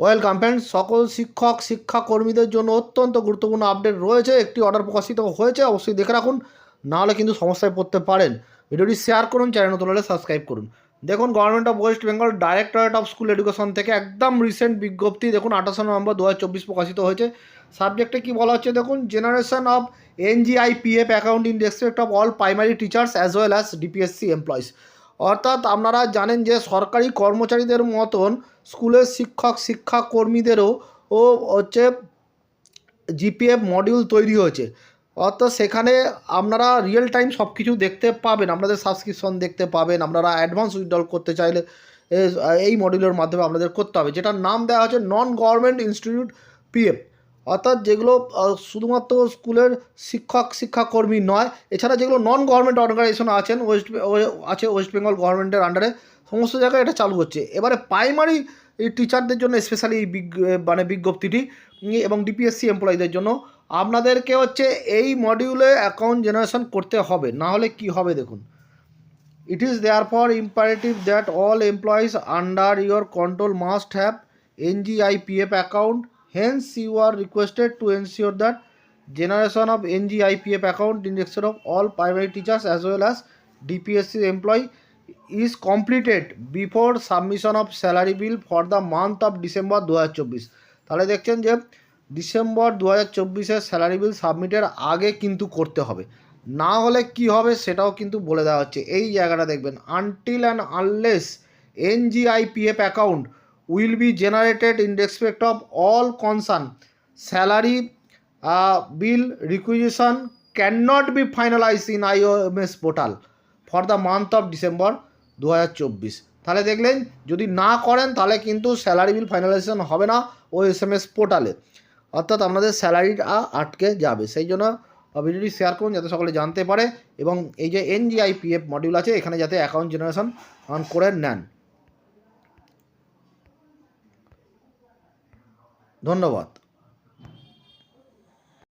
Welcome friends, সকল শিক্ষক শিক্ষা কর্মীদের জন্য অত্যন্ত গুরুত্বপূর্ণ আপডেট রয়েছে। একটি অর্ডার প্রকাশিত হয়েছে, অবশ্যই দেখে রাখুন, নাহলে কিন্তু সমস্যায় পড়তে পারেন। ভিডিওটি শেয়ার করুন, চ্যানেল নতুন হলে সাবস্ক্রাইব করুন। দেখুন government of West Bengal directorate of school education থেকে একদম রিসেন্ট বিজ্ঞপ্তি, দেখুন, আঠাশে নভেম্বর দু হাজার চব্বিশ প্রকাশিত হয়েছে। সাবজেক্টে কি বলা হচ্ছে, দেখুন generation of NGI PF account in respect of all primary teachers as well as DPSC employees অর্থাৎ আপনারা জানেন যে সরকারি কর্মচারীদের মতন স্কুলের শিক্ষক শিক্ষা কর্মীদেরও ও হচ্ছে জিপিএফ মডিউল তৈরি হয়েছে। অর্থাৎ সেখানে আপনারা রিয়েল টাইম সব কিছু দেখতে পাবেন, আপনাদের সাবস্ক্রিপশন দেখতে পাবেন, আপনারা অ্যাডভান্স উইথড্রল করতে চাইলে এই মডিউলের মাধ্যমে আপনাদের করতে হবে। যেটার নাম দেওয়া হচ্ছে নন গভর্নমেন্ট ইনস্টিটিউট পিএফ অর্থাৎ যেগুলো শুধুমাত্র স্কুলের শিক্ষক, শিক্ষাকর্মী নয়, এছাড়া যেগুলো নন গভর্নমেন্ট অর্গানাইজেশন আছেন, ওয়েস্ট আছে ওয়েস্ট বেঙ্গল গভর্নমেন্টের আন্ডারে সমস্ত জায়গায় এটা চালু হচ্ছে। এবারে প্রাইমারি টিচারদের জন্য স্পেশালি এই মানে বিজ্ঞপ্তিটি এবং ডিপিএসসি এমপ্লয়ীদের জন্য আপনাদেরকে হচ্ছে এই মডিউলে অ্যাকাউন্ট জেনারেশন করতে হবে। না হলে কি হবে দেখুন। It is therefore imperative that all employees under your control must have P F account hence you are requested to ensure that generation of N G I P F account induction of all primary teachers as well as DPSC employee is completed before submission of salary bill for the month of December দু তাহলে দেখছেন যে December দু হাজার salary বিল সাবমিটের আগে কিন্তু করতে হবে। না হলে কি হবে সেটাও কিন্তু বলে দেওয়া হচ্ছে। এই জায়গাটা দেখবেন until and unless NGIPF account will be generated in respect of all concern salary bill requisition can not be finalise in IOMS portal for the month of December দু হাজার চব্বিশ। তাহলে দেখলেন, যদি না করেন, তাহলে কিন্তু স্যালারি বিল ফাইনালাইজেশন হবে না ও এস এম এস পোর্টালে অর্থাৎ আপনাদের স্যালারিটা আটকে যাবে। সেই জন্য ভিডিওটি শেয়ার করুন যাতে সকলে জানতে পারে এবং এই যে এনজিআইপিএফ মডিউল আছে, এখানে যাতে অ্যাকাউন্ট জেনারেশন অন করে নেন। ধন্যবাদ।